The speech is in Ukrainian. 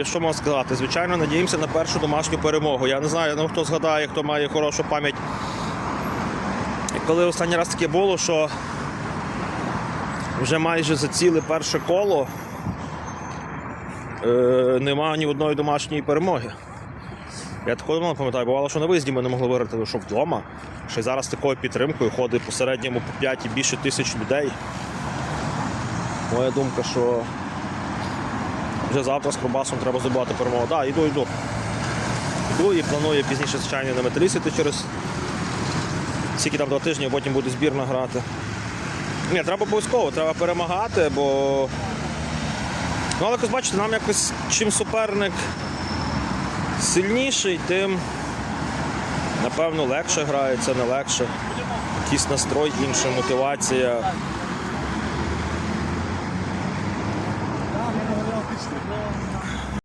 І що можна сказати? Звичайно, надіємося на першу домашню перемогу. Я не знаю, ну хто згадає, хто має хорошу пам'ять. Коли останній раз таке було, що вже майже за ціле перше коло е, нема ні одної домашньої перемоги. Я такого не пам'ятаю, бувало, що на виїзді ми не могли виграти лише вдома. Ще й зараз такою підтримкою ходить по середньому по 5 і більше тисяч людей. Моя думка, що вже завтра з Кробасом треба здобувати перемогу. Так, да, йду, йду. І планую пізніше, звичайно, на металістити через скільки там два тижні, а потім буде збірна грати. Ні, треба обов'язково, треба перемагати, бо. Ну, але якось бачите, нам якось чим суперник сильніший, тим напевно легше грається, не легше. Якийсь настрой, інша мотивація.